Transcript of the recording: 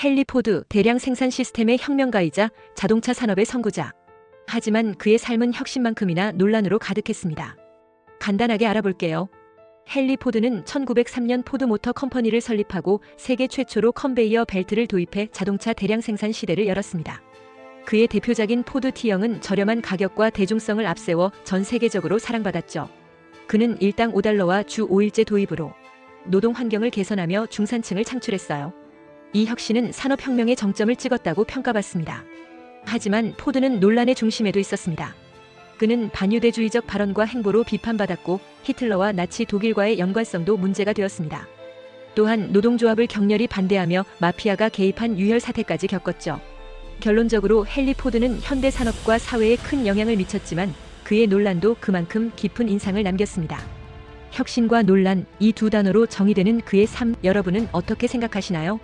헨리 포드 대량 생산 시스템의 혁명가이자 자동차 산업의 선구자. 하지만 그의 삶은 혁신만큼이나 논란으로 가득했습니다. 간단하게 알아볼게요. 헨리 포드는 1903년 포드 모터 컴퍼니를 설립하고 세계 최초로 컨베이어 벨트를 도입해 자동차 대량 생산 시대를 열었습니다. 그의 대표작인 포드 T형은 저렴한 가격과 대중성을 앞세워 전 세계적으로 사랑받았죠. 그는 일당 5달러와 주 5일제 도입으로 노동 환경을 개선하며 중산층을 창출했어요. 이 혁신은 산업혁명의 정점을 찍었다고 평가받습니다. 하지만 포드는 논란의 중심에도 있었습니다. 그는 반유대주의적 발언과 행보로 비판받았고 히틀러와 나치 독일과의 연관성도 문제가 되었습니다. 또한 노동조합을 격렬히 반대하며 마피아가 개입한 유혈 사태까지 겪었죠. 결론적으로 헨리 포드는 현대 산업과 사회에 큰 영향을 미쳤지만 그의 논란도 그만큼 깊은 인상을 남겼습니다. 혁신과 논란 이 두 단어로 정의되는 그의 삶 여러분은 어떻게 생각하시나요?